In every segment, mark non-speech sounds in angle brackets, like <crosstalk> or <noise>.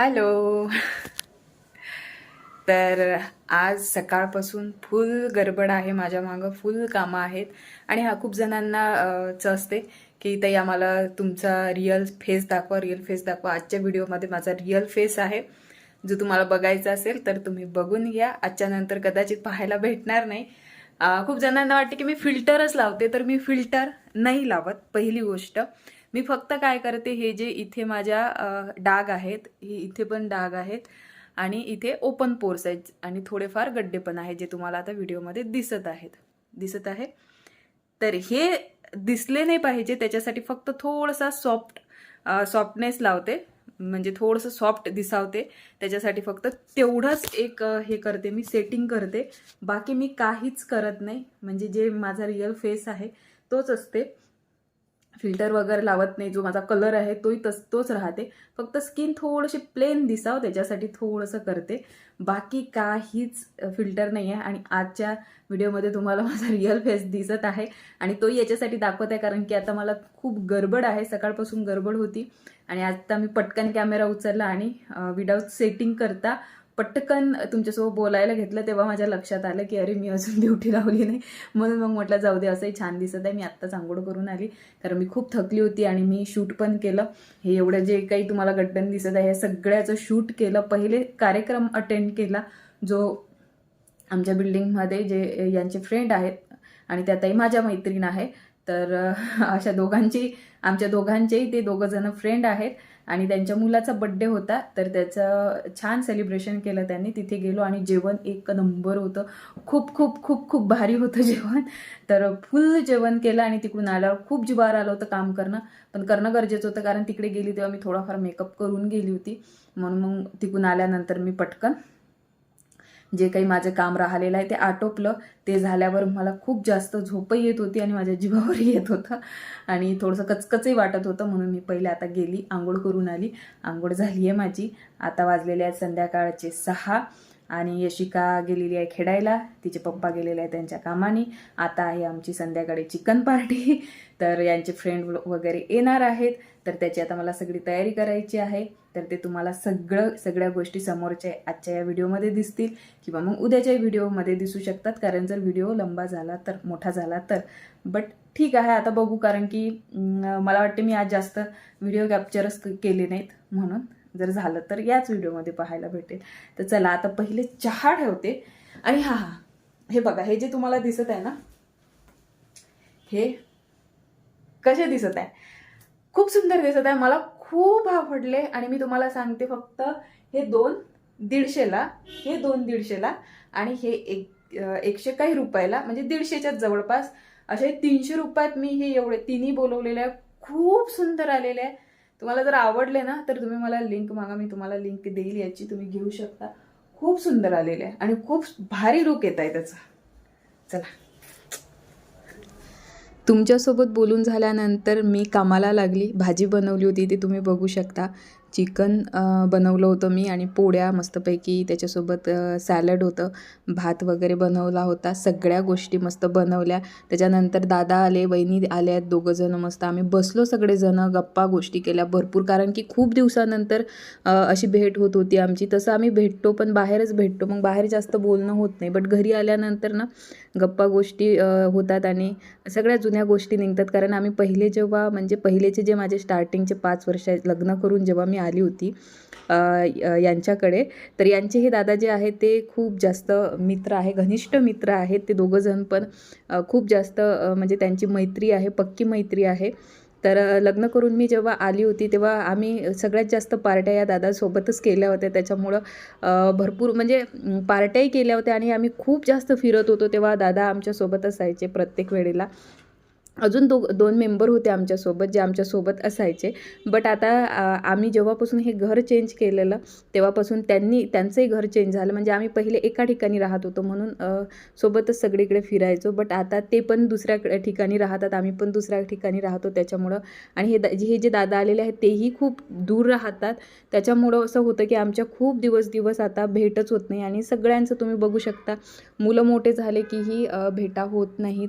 Hello. तर आज सकाळपासून फुल गडबड आहे माझ्या मागं फुल कामं आहेत आणि हा खूप जणांना च असते की ताई आम्हाला तुमचा रिअल फेस दाखवा रिअल फेस दाखवा. आजच्या व्हिडिओमध्ये माझा रिअल फेस आहे. जो तुम्हाला बघायचा असेल तर तुम्ही बघून घ्या. आजच्या नंतर कदाचित पाहायला भेटणार नाही. खूप जणांना वाटते की मी फिल्टरच लावते तर मी फिल्टर नाही लावत पहिली गोष्ट. मी फक्त काय करते हे जे इथे माझ्या डाग आहेत हे इथे पण डाग आहेत आणि इथे ओपन पोर्स आहेत आणि थोडेफार गड्डे पण आहेत जे तुम्हाला आता व्हिडिओमध्ये दिसत आहेत. दिसत आहे. तर हे दिसले नाही पाहिजे त्याच्यासाठी फक्त थोडासा सॉफ्ट सॉफ्टनेस लावते. म्हणजे थोडंसं सॉफ्ट दिसावते. त्याच्यासाठी फक्त तेवढंच एक हे करते मी सेटिंग करते. बाकी मी काहीच करत नाही. म्हणजे जे माझा रिअल फेस आहे तोच असते. फिल्टर वगैरे लावत नाही. जो माझा कलर आहे तोही तस तोच राहते. फक्त स्किन थोडीशी प्लेन दिसावं त्याच्यासाठी थोडंसं करते. बाकी काहीच फिल्टर नाही आहे आणि आजच्या व्हिडिओमध्ये तुम्हाला माझा रिअल फेस दिसत आहे. आणि तोही याच्यासाठी दाखवत आहे कारण की आता मला खूप गडबड आहे. सकाळपासून गडबड होती. आणि आता मी पटकन कॅमेरा उचलला आणि विदाऊट सेटिंग करता पटकन तुमच्यासोबत बोलायला घेतलं तेव्हा माझ्या लक्षात आलं की अरे मी अजून ड्युटी लावली नाही. म्हणून मग म्हटलं जाऊ दे असंही छान दिसत आहे. मी आत्ताच आंघोळ करून आली. कारण मी खूप थकली होती आणि मी शूट पण केलं. हे एवढं जे काही तुम्हाला गड्डन दिसत आहे हे सगळ्याचं शूट केलं. पहिले कार्यक्रम अटेंड केला जो आमच्या बिल्डिंगमध्ये जे यांचे फ्रेंड आहेत आणि त्यातही माझ्या मैत्रीण आहे. तर अशा दोघांची आमच्या दोघांचेही ते दोघं जण फ्रेंड आहेत आणि त्यांच्या मुलाचा बड्डे होता. तर त्याचं छान सेलिब्रेशन केलं त्यांनी. तिथे गेलो आणि जेवण एक नंबर होतं. खूप खूप खूप खूप भारी होतं <laughs> जेवण. तर फुल जेवण केलं आणि तिकडून आल्यावर खूप जिवार आलं होतं काम करणं. पण करणं गरजेचं होतं कारण तिकडे गेली तेव्हा मी थोडाफार मेकअप करून गेली होती. म्हणून मग तिकडून आल्यानंतर मी पटकन जे काही माझं काम राहिलेलं आहे ते आटोपलं. ते झाल्यावर मला खूप जास्त झोपही येत होती आणि माझ्या जीवावरही येत होतं. आणि थोडंसं कचकचही वाटत होतं म्हणून मी पहिले आता गेली आंघोळ करून आली. आंघोळ झाली आहे माझी. आता वाजलेले आहेत संध्याकाळचे सहा आणि यशिका गेलेली आहे खेळायला तिचे पप्पा गेलेले आहे त्यांच्या कामाने. आता आहे आमची संध्याकाळी चिकन पार्टी. तर यांचे फ्रेंड वगैरे येणार आहेत. तर त्याची आता मला सगळी तयारी करायची आहे. तर ते तुम्हाला सगळं सगळ्या गोष्टी समोरच्या आजच्या या व्हिडिओमध्ये दिसतील किंवा मग उद्याच्या व्हिडिओमध्ये दिसू शकतात. कारण जर व्हिडिओ लंबा झाला तर मोठा झाला तर. बट ठीक आहे आता बघू. कारण की मला वाटते मी आज जास्त व्हिडिओ कॅप्चरच केले नाहीत म्हणून. जर झालं तर याच व्हिडिओमध्ये पाहायला भेटेल. तर चला आता पहिले चहा ठेवते. आणि हा हा. हे बघा हे जे तुम्हाला दिसत आहे ना हे कसे दिसत आहे? खूप सुंदर दिसत आहे. मला खूप आवडले आणि मी तुम्हाला सांगते फक्त हे दोन दीडशेला हे दोन दीडशेला आणि हे एक एकशे काही रुपयाला म्हणजे दीडशेच्याच जवळपास असे तीनशे रुपयात मी हे एवढे तिन्ही बोलवलेले आहे. खूप सुंदर आलेले आहे. तुम्हाला जर आवडले ना तर तुम्ही मला लिंक मागा मी तुम्हाला लिंक देईल याची तुम्ही घेऊ शकता. खूप सुंदर आलेले आहे आणि खूप भारी लुक येत आहे त्याचा. चला. तुमच्यासोबत बोलून झाल्यानंतर मी कामाला लागली भाजी बनवली होती ती तुम्ही बघू शकता. चिकन बनवलं होतं मी आणि पोळ्या मस्तपैकी त्याच्यासोबत सॅलड होतं. भात वगैरे बनवला होता. सगळ्या गोष्टी मस्त बनवल्या. त्याच्यानंतर दादा आले वहिनी आल्या आहेत दोघंजणं मस्त. आम्ही बसलो सगळेजणं गप्पा गोष्टी केल्या भरपूर. कारण की खूप दिवसानंतर अशी भेट होत होती आमची. तसं आम्ही भेटतो पण बाहेरच भेटतो. मग बाहेर जास्त बोलणं होत नाही. बट घरी आल्यानंतर ना गप्पा गोष्टी होतात आणि सगळ्या जुन्या गोष्टी निघतात. कारण आम्ही पहिले जेव्हा म्हणजे पहिलेचे जे माझे स्टार्टिंगचे पाच वर्ष लग्न करून जेव्हा मी आली होती. यांच्याकडे. तर यांचे हे दादा जे आहेत ते खूप जास्त मित्र आहे घनिष्ठ मित्र आहेत. ते दोघंजण पण खूप जास्त म्हणजे त्यांची मैत्री आहे पक्की मैत्री आहे. तर लग्न करून मी जेव्हा आली होती तेव्हा आम्ही सगळ्यात जास्त पार्ट्या या दादासोबतच केल्या होत्या. त्याच्यामुळं भरपूर म्हणजे पार्ट्याही केल्या होत्या आणि आम्ही खूप जास्त फिरत होतो तेव्हा दादा आमच्यासोबत असायचे प्रत्येक वेळेला. अजून दो दोन मेंबर होते आमच्यासोबत जे आमच्यासोबत असायचे. बट आता आम्ही जेव्हापासून हे घर चेंज केलेलं तेव्हापासून त्यांनी त्यांचंही घर चेंज झालं. म्हणजे आम्ही पहिले एका ठिकाणी राहत होतो म्हणून सोबतच सगळीकडे फिरायचो. बट आता ते पण दुसऱ्या ठिकाणी राहतात. आम्ही पण दुसऱ्या ठिकाणी राहतो त्याच्यामुळं. आणि हे दा- हे जे दादा आलेले आहेत तेही खूप दूर राहतात. त्याच्यामुळं असं होतं की आमच्या खूप दिवस दिवस आता भेटच होत नाही. आणि सगळ्यांचं तुम्ही बघू शकता मुलं मोठे झाले कीही ही भेटा होत नाहीत.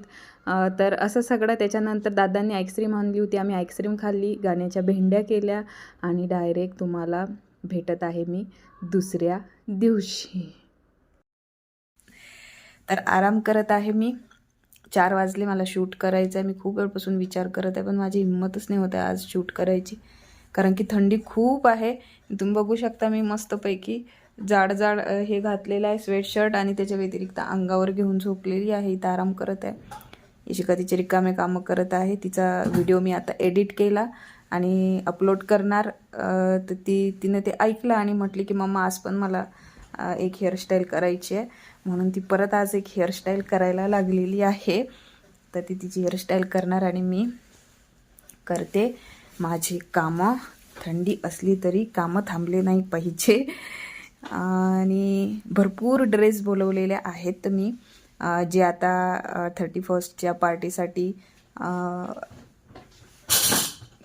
तर असं सगळं त्याच्यानंतर दादांनी आईस्क्रीम आणली होती. आम्ही आईस्क्रीम खाल्ली गाण्याच्या भेंड्या केल्या आणि डायरेक्ट तुम्हाला भेटत आहे मी दुसऱ्या दिवशी. तर आराम करत आहे मी. चार वाजले मला शूट करायचं आहे. मी खूप वेळपासून विचार करत आहे पण माझी हिंमतच नाही होत आहे आज शूट करायची. कारण की थंडी खूप आहे. तुम्ही बघू शकता मी मस्तपैकी जाड जाड हे घातलेलं आहे स्वेटशर्ट आणि त्याच्या व्यतिरिक्त अंगावर घेऊन झोपलेली आहे. इथं आराम करत आहे. इशिका तिचे रिकामे कामं करत आहे. तिचा व्हिडिओ मी आता एडिट केला आणि अपलोड करणार. तर ती तिनं ते ऐकलं आणि म्हटली की मम्मा आज पण मला एक हेअरस्टाईल करायची आहे. म्हणून ती परत आज एक हेअरस्टाईल करायला लागलेली आहे. तर ती तिची हेअरस्टाईल करणार आणि मी करते. माझी कामं थंडी असली तरी कामं थांबले नाही पाहिजे. आणि भरपूर ड्रेस बोलवलेले आहेत मी. जे आता थर्टी फर्स्टच्या पार्टीसाठी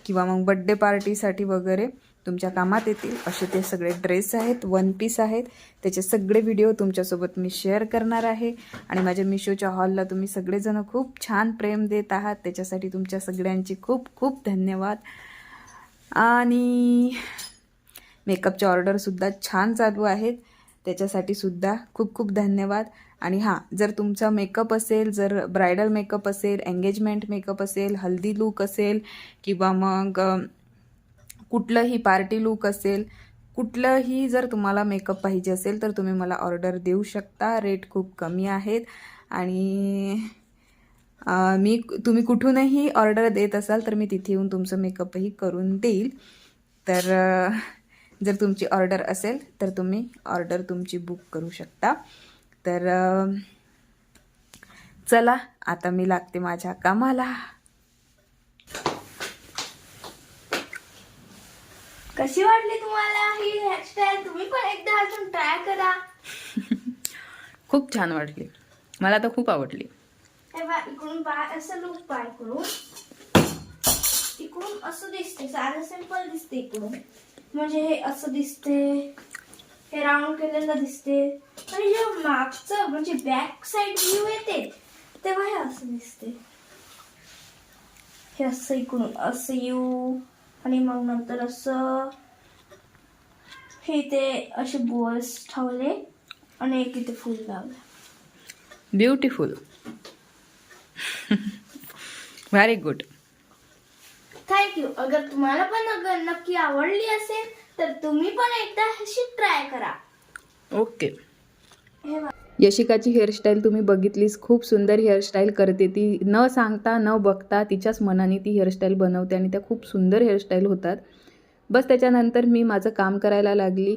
किंवा मग बड्डे पार्टीसाठी वगैरे तुमच्या कामात येतील. असे ते सगळे ड्रेस आहेत वन पीस आहेत. त्याचे सगळे व्हिडिओ तुमच्यासोबत मी शेअर करणार आहे. आणि माझ्या मिशोच्या हॉलला तुम्ही सगळेजण खूप छान प्रेम देत आहात. त्याच्यासाठी तुमच्या सगळ्यांची खूप खूप धन्यवाद. आणि मेकअपच्या ऑर्डरसुद्धा छान चालू आहेत. त्याच्यासाठी सुद्धा खूप खूप धन्यवाद. आणि हां जर तुमचा मेकअप असेल जर ब्रायडल मेकअप असेल एंगेजमेंट मेकअप असेल हल्दी लूक असेल किंवा मग कुठलंही पार्टी लूक असेल कुठलंही जर तुम्हाला मेकअप पाहिजे असेल तर तुम्ही मला ऑर्डर देऊ शकता. रेट खूप कमी आहेत. आणि मी तुम्ही कुठूनही ऑर्डर देत असाल तर मी तिथे येऊन तुमचं मेकअपही करून देईल. तर जर तुमची ऑर्डर असेल तर तुम्ही ऑर्डर तुमची बुक करू शकता. तर चला आता मी लागते माझ्या कामाला. कशी वाटली तुम्हाला ही हेअरस्टाईल तुम्ही पण एकदा अजून ट्राय करा. <laughs> खूप छान वाटली. मला तर खूप आवडली. इकडून असं लुक पाय करून इकडून असं दिसते साधं सिंपल दिसते इकडून. म्हणजे हे असं दिसते हे राऊंड केलेलं दिसते. आणि जेव्हा मागचं म्हणजे बॅक साइड व्ह्यू येते. तेव्हा हे असं दिसते. हे असं इकडून असं येऊ आणि मग नंतर असं हे ते असे बोल्स ठेवले आणि एक इथे फुल लावलं. ब्युटिफुल व्हेरी गुड थँक्यू अगर तुम्हाला पण अगर नक्की आवडली असेल तर तुम्ही पण एकदा अशी ट्राय करा. ओके बघा. यशिकाची हेअरस्टाईल तुम्ही बघितलीस खूप सुंदर हेअरस्टाईल करते ती. न सांगता न बघता तिच्याच मनाने ती हेअरस्टाईल बनवते आणि त्या खूप सुंदर हेअरस्टाईल होतात. बस त्याच्यानंतर मी माझं काम करायला लागली.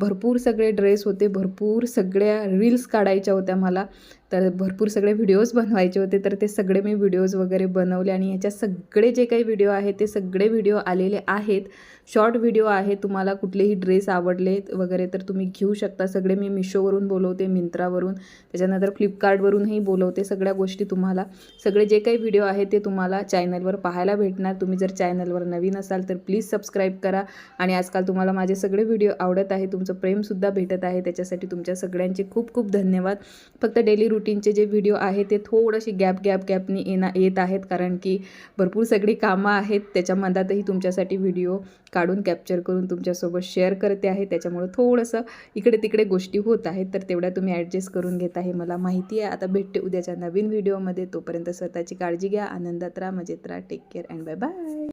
भरपूर सगळे ड्रेस होते भरपूर सगळ्या रील्स काढायच्या होत्या मला. तर भरपूर सगळे व्हिडिओज बनवायचे होते तर ते सगळे मी व्हिडिओज वगैरे बनवले आणि ह्याच्या सगळे जे काही व्हिडिओ आहेत ते सगळे व्हिडिओ आलेले आहेत. शॉर्ट व्हिडिओ आहे तुम्हाला कुठलेही ड्रेस आवडले वगैरे तर तुम्ही घेऊ शकता. सगळे मी मिशोवरून बोलवते मिंत्रावरून त्याच्यानंतर फ्लिपकार्टवरूनही बोलवते सगळ्या गोष्टी तुम्हाला. सगळे जे काही व्हिडिओ आहे ते तुम्हाला चॅनलवर पाहायला भेटणार. तुम्ही जर चॅनलवर नवीन असाल तर प्लीज सबस्क्राईब करा. आणि आजकाल तुम्हाला माझे सगळे व्हिडिओ आवडत आहे तुमचं प्रेमसुद्धा भेटत आहे. त्याच्यासाठी तुमच्या सगळ्यांचे खूप खूप धन्यवाद. फक्त डेली रुटीनचे जे व्हिडिओ आहे ते थोडंशी गॅप गॅप गॅपनी येणा येत आहेत. कारण की भरपूर सगळी कामं आहेत. त्याच्या मधातही तुमच्यासाठी व्हिडिओ काढून कॅप्चर करून तुमच्यासोबत शेअर करते आहे. त्याच्यामुळं थोडंसं इकडे तिकडे गोष्टी होत आहेत. तर तेवढ्या तुम्ही ॲडजस्ट करून घेत आहे. मला माहिती आहे. आता भेटते उद्याच्या नवीन व्हिडिओमध्ये तोपर्यंत स्वतःची काळजी घ्या. आनंदात राहा मजेत राहा. Take care and bye bye